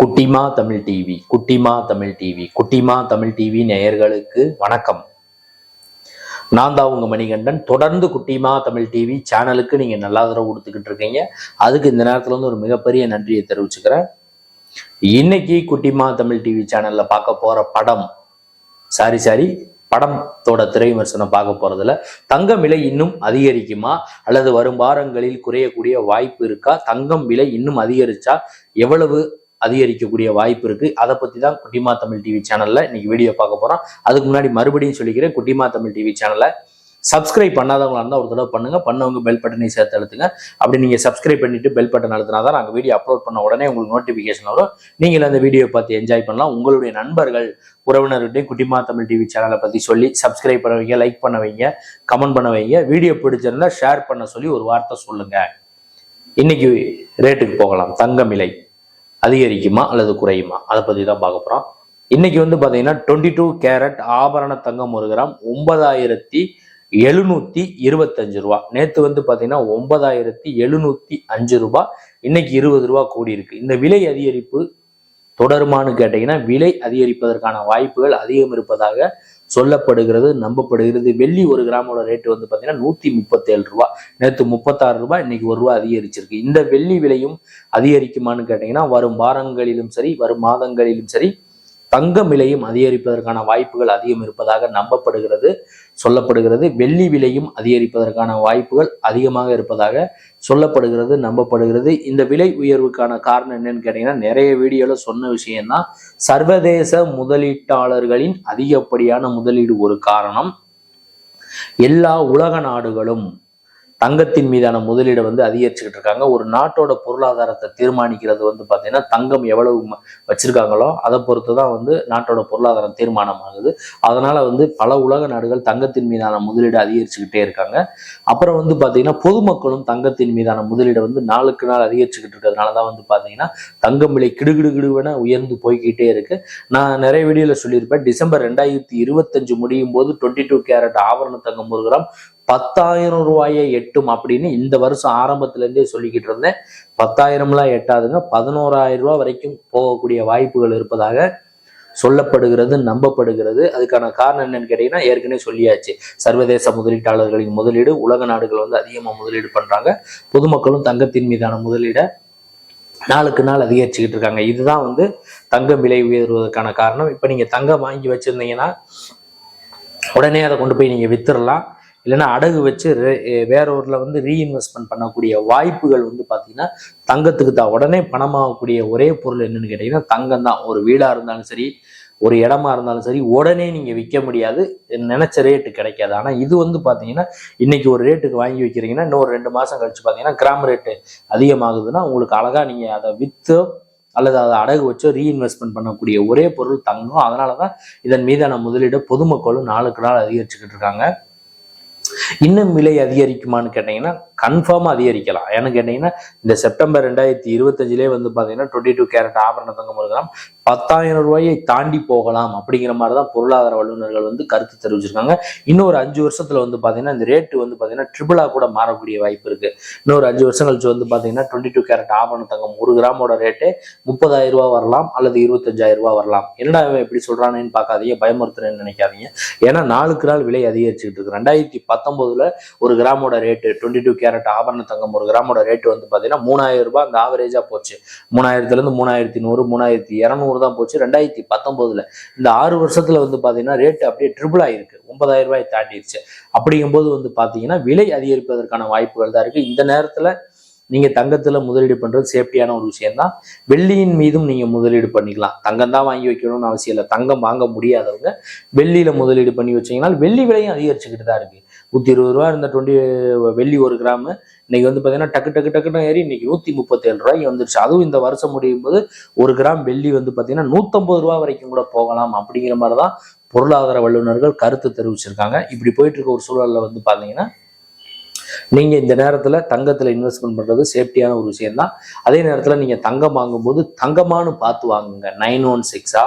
குட்டிமா தமிழ் டிவி குட்டிமா தமிழ் டிவி குட்டிமா தமிழ் டிவி நேயர்களுக்கு வணக்கம். நான் தான் உங்க மணிகண்டன். தொடர்ந்து குட்டிமா தமிழ் டிவி சேனலுக்கு நீங்க நல்லா தடவை கொடுத்துக்கிட்டு இருக்கீங்க. அதுக்கு இந்த நேரத்துல வந்து ஒரு மிகப்பெரிய நன்றியை தெரிவிச்சுக்கிறேன். இன்னைக்கு குட்டிமா தமிழ் டிவி சேனல்ல பார்க்க போற படம் சாரி சாரி படத்தோட திரை விமர்சனம் பார்க்க போறதுல தங்கம் விலை இன்னும் அதிகரிக்குமா? அல்லது வரும் வாரங்களில் குறையக்கூடிய வாய்ப்பு இருக்கா? தங்கம் விலை இன்னும் அதிகரிச்சா எவ்வளவு அதிகரிக்கக்கூடிய வாய்ப்பு இருக்கு. அதை பத்தி தான் குட்டிமா தமிழ் டிவி சேனல்ல இன்னைக்கு வீடியோ பார்க்க போறோம். அதுக்கு முன்னாடி மறுபடியும் சொல்லிக்கிறேன் குட்டிமா தமிழ் டிவி சேனலை சப்ஸ்கிரைப் பண்ணாதவங்களா இருந்தால் ஒரு தடவை பண்ணுங்க. பண்ணவங்க பெல் பட்டனை சேர்த்து அழுத்துங்க. அப்படி நீங்க சப்ஸ்கிரைப் பண்ணிட்டு பெல் பட்டன் அழுத்தினா தான் நாங்கள் வீடியோ அப்லோட் பண்ண உடனே உங்களுக்கு நோட்டிஃபிகேஷன் வரும். நீங்கள் அந்த வீடியோ பார்த்து என்ஜாய் பண்ணலாம். உங்களுடைய நண்பர்கள் உறவினர்கிட்டையும் குட்டிமா தமிழ் டிவி சேனலை பத்தி சொல்லி சப்ஸ்கிரைப் பண்ண வைங்க லைக் பண்ண வைங்க கமெண்ட் பண்ண வைங்க. வீடியோ பிடிச்சிருந்தா ஷேர் பண்ண சொல்லி ஒரு வார்த்தை சொல்லுங்க. இன்னைக்கு ரேட்டுக்கு போகலாம். தங்கம் விலை அதிகரிக்குமா அல்லது குறையுமா? அதை பத்தி தான் பார்க்க போறோம். இன்னைக்கு வந்து பாத்தீங்கன்னா டுவெண்ட்டி டூ கேரட் ஆபரண தங்கம் ஒரு கிராம் ஒன்பதாயிரத்தி எழுநூத்தி இருபத்தஞ்சு ரூபா. நேத்து வந்து பாத்தீங்கன்னா ஒன்பதாயிரத்தி எழுநூத்தி அஞ்சு ரூபா. இன்னைக்கு இருபது ரூபா கூடி இருக்கு. இந்த விலை அதிகரிப்பு தொடருமான்னு கேட்டீங்கன்னா விலை அதிகரிப்பதற்கான வாய்ப்புகள் அதிகம் இருப்பதாக சொல்லப்படுகிறது நம்பப்படுகிறது. வெள்ளி ஒரு கிராமோட ரேட்டு வந்து பார்த்தீங்கன்னா நூத்தி முப்பத்தேழு ரூபா. நேற்று முப்பத்தாறு ரூபாய் இன்னைக்கு ஒரு ரூபா அதிகரிச்சிருக்கு. இந்த வெள்ளி விலையும் அதிகரிக்குமான்னு கேட்டீங்கன்னா வரும் வாரங்களிலும் சரி வரும் மாதங்களிலும் சரி தங்கம் விலையும் அதிகரிப்பதற்கான வாய்ப்புகள் அதிகம் இருப்பதாக நம்பப்படுகிறது சொல்லப்படுகிறது. வெள்ளி விலையும் அதிகரிப்பதற்கான வாய்ப்புகள் அதிகமாக இருப்பதாக சொல்லப்படுகிறது நம்பப்படுகிறது. இந்த விலை உயர்வுக்கான காரணம் என்னன்னு கேட்டீங்கன்னா நிறைய வீடியோவில் சொன்ன விஷயம்தான். சர்வதேச முதலீட்டாளர்களின் அதிகப்படியான முதலீடு ஒரு காரணம். எல்லா உலக நாடுகளும் தங்கத்தின் மீதான முதலீடை வந்து அதிகரிச்சுக்கிட்டு இருக்காங்க. ஒரு நாட்டோட பொருளாதாரத்தை தீர்மானிக்கிறது வந்து பார்த்தீங்கன்னா தங்கம் எவ்வளவு வச்சிருக்காங்களோ அதை பொறுத்து தான் வந்து நாட்டோட பொருளாதாரம் தீர்மானம் ஆகுது அதனால வந்து பல உலக நாடுகள் தங்கத்தின் மீதான முதலீடு அதிகரிச்சுக்கிட்டே இருக்காங்க. அப்புறம் வந்து பார்த்தீங்கன்னா பொதுமக்களும் தங்கத்தின் மீதான முதலீடை வந்து நாளுக்கு நாள் அதிகரிச்சுக்கிட்டு இருக்கிறதுனால தான் வந்து பார்த்தீங்கன்னா தங்கம் விலை கிடுகிடுகிடுவென உயர்ந்து போய்க்கிட்டே இருக்கு. நான் நிறைய வீடியோவில் சொல்லியிருப்பேன். டிசம்பர் ரெண்டாயிரத்தி இருபத்தஞ்சு முடியும் போது டுவெண்ட்டி டூ கேரட் ஆபரண தங்கம் ஒரு கிராம் பத்தாயிரம் ரூபாயை எட்டும் அப்படின்னு இந்த வருஷம் ஆரம்பத்துல இருந்தே சொல்லிக்கிட்டு இருந்தேன். பத்தாயிரம்லாம் எட்டாதுங்க. பதினோராயிரம் ரூபாய் வரைக்கும் போகக்கூடிய வாய்ப்புகள் இருப்பதாக சொல்லப்படுகிறது நம்பப்படுகிறது. அதுக்கான காரணம் என்னன்னு கேட்டீங்கன்னா ஏற்கனவே சொல்லியாச்சு. சர்வதேச முதலீட்டாளர்களின் முதலீடு உலக நாடுகள் வந்து அதிகமாக முதலீடு பண்றாங்க. பொதுமக்களும் தங்கத்தின் மீதான முதலீடை நாளுக்கு நாள் அதிகரிச்சுக்கிட்டு இருக்காங்க. இதுதான் வந்து தங்கம் விலை உயர்வதற்கான காரணம். இப்போ நீங்க தங்கம் வாங்கி வச்சிருந்தீங்கன்னா உடனே அதை கொண்டு போய் நீங்க வித்துடலாம். இல்லைன்னா அடகு வச்சு ரே- வேற ஊர்ல வந்து ரீஇன்வெஸ்ட்மெண்ட் பண்ணக்கூடிய வாய்ப்புகள் வந்து பாத்தீங்கன்னா தங்கத்துக்கு தான். உடனே பணமாகக்கூடிய ஒரே பொருள் என்னன்னு கேட்டீங்கன்னா தங்கம் தான். ஒரு வீடா இருந்தாலும் சரி ஒரு இடமா இருந்தாலும் சரி உடனே நீங்க விற்க முடியாது. நினைச்ச ரேட்டு கிடைக்காது. ஆனா இது வந்து பாத்தீங்கன்னா இன்னைக்கு ஒரு ரேட்டுக்கு வாங்கி வைக்கிறீங்கன்னா இன்னொரு ரெண்டு மாசம் கழிச்சு பாத்தீங்கன்னா கிராம் ரேட்டு அதிகமாகுதுன்னா உங்களுக்கு அழகா நீங்க அதை வித்தோ அல்லது அதை அடகு வச்சோ ரீஇன்வெஸ்ட்மெண்ட் பண்ணக்கூடிய ஒரே பொருள் தங்கம். அதனால தான் இதன் மீதான முதலீடு பொதுமக்களும் நாளுக்கு நாள் அதிகரிச்சுக்கிட்டு இருக்காங்க. இன்னும் விலை அதிகரிக்குமான்னு கேட்டீங்கன்னா கன்ஃபார்மாக அதிகரிக்கலாம். ஏன்னு கேட்டீங்கன்னா இந்த செப்டம்பர் ரெண்டாயிரத்தி இருபத்தஞ்சிலே வந்து பார்த்தீங்கன்னா டுவெண்ட்டி டூ கேரட் ஆபரண தங்கம் ஒரு கிராம் பத்தாயிரம் ரூபாயை தாண்டி போகலாம் அப்படிங்கிற மாதிரி தான் பொருளாதார வல்லுநர்கள் வந்து கருத்து தெரிவிச்சிருக்காங்க. இன்னொரு அஞ்சு வருஷத்துல வந்து பார்த்தீங்கன்னா இந்த ரேட்டு வந்து பார்த்தீங்கன்னா ட்ரிபிளா கூட மாறக்கூடிய வாய்ப்பு இருக்கு. இன்னொரு அஞ்சு வருஷம் கழிச்சு வந்து பார்த்தீங்கன்னா டுவெண்ட்டி டூ கேரட் ஆபரண தங்கம் ஒரு கிராமோட ரேட்டு முப்பதாயிரம் ரூபா வரலாம் அல்லது இருபத்தஞ்சாயிரம் ரூபா வரலாம். என்னடா இவன் எப்படி சொல்றானேன்னு பார்க்காதீங்க பயமுறுத்துறேன்னு நினைக்காதீங்க. ஏன்னா நாளுக்கு நாள் விலை அதிகரிச்சுட்டு இருக்கு. ரெண்டாயிரத்தி பத்தொன்பது பத்தொம்போதுல ஒரு கிராமோட ரேட்டு டுவெண்ட்டி டூ கேரட் ஆபரண தங்கம் ஒரு கிராமோட ரேட்டு வந்து பார்த்தீங்கன்னா மூணாயிரம் ரூபாய் அந்த ஆவரேஜா போச்சு. மூணாயிரத்துல இருந்து மூணாயிரத்தி நூறு மூணாயிரத்தி இரநூறு தான் போச்சு. ரெண்டாயிரத்தி பத்தொன்பதுல இந்த ஆறு வருஷத்துல வந்து பாத்தீங்கன்னா ரேட்டு அப்படியே ட்ரிபிள் ஆயிருக்கு. ஒன்பதாயிரம் ரூபாய் தாண்டிடுச்சு அப்படிங்கும்போது வந்து பாத்தீங்கன்னா விலை அதிகரிப்பதற்கான வாய்ப்புகள் தான் இருக்கு. இந்த நேரத்துல நீங்க தங்கத்துல முதலீடு பண்றது சேஃப்டியான ஒரு விஷயம் தான் வெள்ளியின் மீதும் நீங்க முதலீடு பண்ணிக்கலாம். தங்கம் தான் வாங்கி வைக்கணும்னு அவசியம் இல்லை. தங்கம் வாங்க முடியாதவங்க வெள்ளியில முதலீடு பண்ணி வச்சீங்கன்னா வெள்ளி விலையும் அதிகரிச்சுக்கிட்டு தான் இருக்கு. நூற்றி இருபது ரூபா இருந்த டுவெண்ட்டி வெள்ளி ஒரு கிராம். இன்னைக்கு வந்து பாத்தீங்கன்னா டக்கு டக்கு டக்குன்னு ஏறி இன்னைக்கு நூத்தி முப்பத்தேழு ரூபாய்க்கு வந்துருச்சு. அதுவும் இந்த வருஷம் முடியும் போது ஒரு கிராம் வெள்ளி வந்து பாத்தீங்கன்னா நூத்தம்பது ரூபா வரைக்கும் கூட போகலாம் அப்படிங்கிற மாதிரி தான் பொருளாதார வல்லுநர்கள் கருத்து தெரிவிச்சிருக்காங்க. இப்படி போயிட்டு இருக்க ஒரு சூழல்ல வந்து பார்த்தீங்கன்னா நீங்க இந்த நேரத்துல தங்கத்துல இன்வெஸ்ட்மெண்ட் பண்றது சேஃப்டியான ஒரு விஷயம் தான் அதே நேரத்துல நீங்க தங்கம் வாங்கும்போது தங்கமானு பார்த்து வாங்குங்க. நைன் ஒன் சிக்ஸா?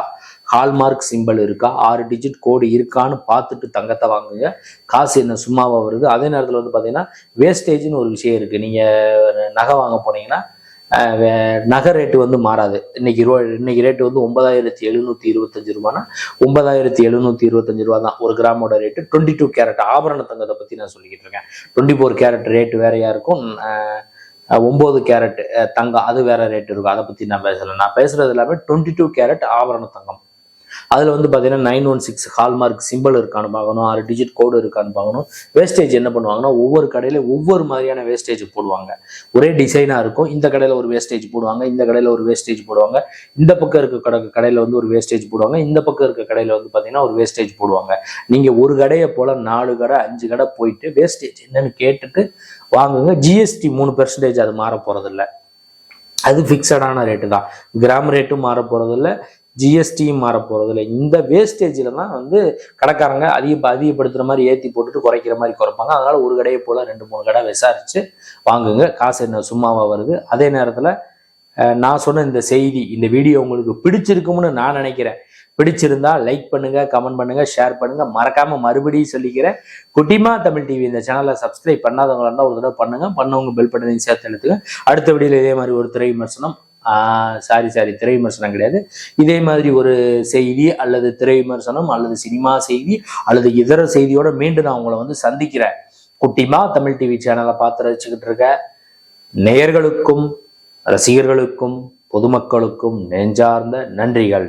ஹால்மார்க் சிம்பிள் இருக்கா? ஆறு டிஜிட் கோடு இருக்கான்னு பார்த்துட்டு தங்கத்தை வாங்குங்க. காசு என்ன சும்மாவாக வருது? அதே நேரத்தில் வந்து பார்த்தீங்கன்னா வேஸ்டேஜ்னு ஒரு விஷயம் இருக்குது நீங்கள் நகை வாங்க போனீங்கன்னா வே- நகை ரேட்டு வந்து மாறாது. இன்னைக்கு ரூபா இன்னைக்கு ரேட்டு வந்து ஒன்பதாயிரத்தி எழுநூத்தி இருபத்தஞ்சு ரூபானா ஒன்பதாயிரத்தி எழுநூத்தி இருபத்தஞ்சு ரூபா தான். ஒரு கிராமோட ரேட்டு டுவெண்ட்டி டூ கேரட் ஆபரண தங்கத்தை பத்தி நான் சொல்லிக்கிட்டு இருக்கேன். டுவெண்ட்டி ஃபோர் கேரட் ரேட் வேறையா இருக்கும். ஒம்பது கேரட் தங்கம். அது வேற ரேட் இருக்கும். அதை பத்தி நான் பேசல. நான் பேசுறது எல்லாமே டுவெண்ட்டி டூ கேரட் ஆபரண தங்கம். அதில் வந்து பார்த்தீங்கன்னா nine one six hallmark simple இருக்கான்னு பார்க்கணும் ஆறு டிஜிட் கோடு இருக்கான்னு பார்க்கணும். வேஸ்டேஜ் என்ன பண்ணுவாங்கன்னா ஒவ்வொரு கடையில ஒவ்வொரு மாதிரியான வேஸ்டேஜ் போடுவாங்க. ஒரே டிசைனாக இருக்கும். இந்த கடையில் ஒரு வேஸ்டேஜ் போடுவாங்க இந்த கடையில் ஒரு வேஸ்டேஜ் போடுவாங்க. இந்த பக்கம் இருக்க கடை கடையில் வந்து ஒரு வேஸ்டேஜ் போடுவாங்க. இந்த பக்கம் இருக்க கடையில் வந்து பார்த்தீங்கன்னா ஒரு வேஸ்டேஜ் போடுவாங்க. நீங்கள் ஒரு கடையை போல நாலு கடை அஞ்சு கடை போயிட்டு வேஸ்டேஜ் என்னன்னு கேட்டுட்டு வாங்குங்க. ஜிஎஸ்டி மூணு பெர்சன்டேஜ் அது மாற போறதில்ல அது ஃபிக்ஸடான ரேட்டு தான். கிராம் ரேட்டும் மாற போகிறதில்ல ஜிஎஸ்டியும் மாற போகிறதில்ல இந்த வேஸ்டேஜில் தான் வந்து கடைக்காரங்க அதிக அதிகப்படுத்துகிற மாதிரி ஏற்றி போட்டுட்டு குறைக்கிற மாதிரி குறைப்பாங்க. அதனால் ஒரு கடையை போல் ரெண்டு மூணு கடை விசாரித்து வாங்குங்க. காசு என்ன சும்மாவாக வருது. அதே நேரத்தில் நான் சொன்ன இந்த செய்தி இந்த வீடியோ உங்களுக்கு பிடிச்சிருக்கும்னு நான் நினைக்கிறேன். பிடிச்சிருந்தா லைக் பண்ணுங்க கமெண்ட் பண்ணுங்க ஷேர் பண்ணுங்க. மறக்காம மறுபடியும் சொல்லிக்கிறேன். குட்டிமா தமிழ் டிவி இந்த சேனலை சப்ஸ்கிரைப் பண்ணாதவங்களா இருந்தால் ஒரு தடவை பண்ணுங்க. பண்ணவங்க பெல் பட்டனையும் சேர்த்து எடுத்துங்க அடுத்த வீடியோல இதே மாதிரி ஒரு திரை விமர்சனம் சாரி சாரி திரை விமர்சனம் கிடையாது. இதே மாதிரி ஒரு செய்தி அல்லது திரை விமர்சனம் அல்லது சினிமா செய்தி அல்லது இதர செய்தியோட மீண்டும் நான் உங்களை வந்து சந்திக்கிறேன். குட்டிமா தமிழ் டிவி சேனலை பார்த்து ரசிச்சுக்கிட்டு இருக்க. நேயர்களுக்கும் ரசிகர்களுக்கும் பொதுமக்களுக்கும் நெஞ்சார்ந்த நன்றிகள்.